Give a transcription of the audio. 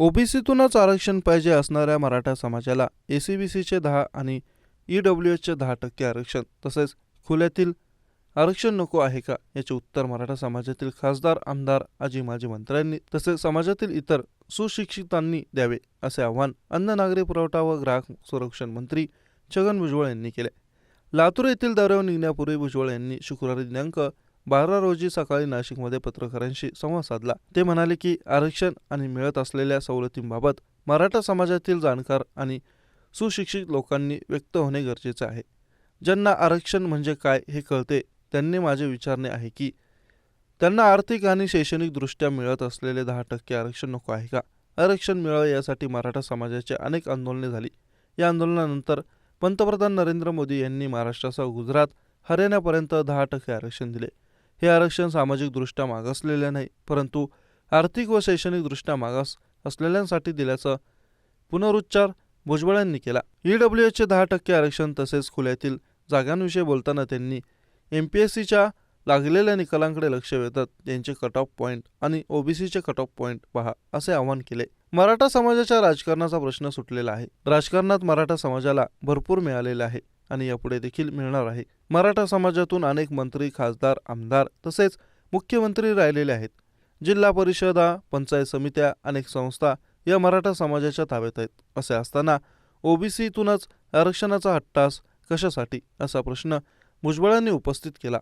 ओबीसीतूनच आरक्षण पाहिजे असणाऱ्या मराठा समाजाला एसीबीसीचे दहा आणि ई डब्ल्यू एचचे दहा टक्के आरक्षण तसेच खुल्यातील आरक्षण नको आहे का याचे उत्तर मराठा समाजातील खासदार आमदार आजी माजी मंत्र्यांनी तसेच समाजातील इतर सुशिक्षितांनी द्यावे असे आवाहन अन्न नागरी पुरवठा व ग्राहक संरक्षण मंत्री छगन भुजबळ यांनी केले. लातूर येथील दौऱ्यावर निघण्यापूर्वी भुजबळ यांनी शुक्रवारी दिनांक बारा रोजी सकाळी नाशिकमध्ये पत्रकारांशी संवाद साधला. ते म्हणाले की आरक्षण आणि मिळत असलेल्या सवलतींबाबत मराठा समाजातील जाणकार आणि सुशिक्षित लोकांनी व्यक्त होणे गरजेचे आहे. ज्यांना आरक्षण म्हणजे काय हे कळते त्यांनी माझे विचारणे आहे की त्यांना आर्थिक आणि शैक्षणिकदृष्ट्या मिळत असलेले दहा टक्के आरक्षण नको आहे का? आरक्षण मिळावे यासाठी मराठा समाजाची अनेक आंदोलने झाली. या आंदोलनानंतर पंतप्रधान नरेंद्र मोदी यांनी महाराष्ट्रासह गुजरात हरियाणापर्यंत दहा टक्के आरक्षण दिले. हे आरक्षण सामाजिकदृष्ट्या मागासलेले नाही परंतु आर्थिक व शैक्षणिकदृष्ट्या मागास असलेल्यांसाठी दिल्याचा पुनरुच्चार भुजबळ यांनी केला ईडब्ल्यू एचचे दहा टक्के आरक्षण तसेच खुल्यातील जागांविषयी बोलताना त्यांनी एम पी एस सीच्या लागलेल्या निकालांकडे लक्ष वेधत त्यांचे कट ऑफ पॉईंट आणि ओबीसीचे कट ऑफ पॉईंट पहा असे आवाहन केले. मराठा समाजाच्या राजकारणाचा प्रश्न सुटलेला आहे. राजकारणात मराठा समाजाला भरपूर मिळालेला आहे. आणि यापुढे देखील मिळणार आहे. मराठा समाजातून अनेक मंत्री खासदार आमदार तसेच मुख्यमंत्री राहिलेले आहेत. जिल्हा परिषदा पंचायत समित्या अनेक संस्था या मराठा समाजाच्या ताब्यात आहेत. असे असताना ओबीसीतूनच आरक्षणाचा हट्टास कशासाठी? असा प्रश्न भुजबळांनी उपस्थित केला.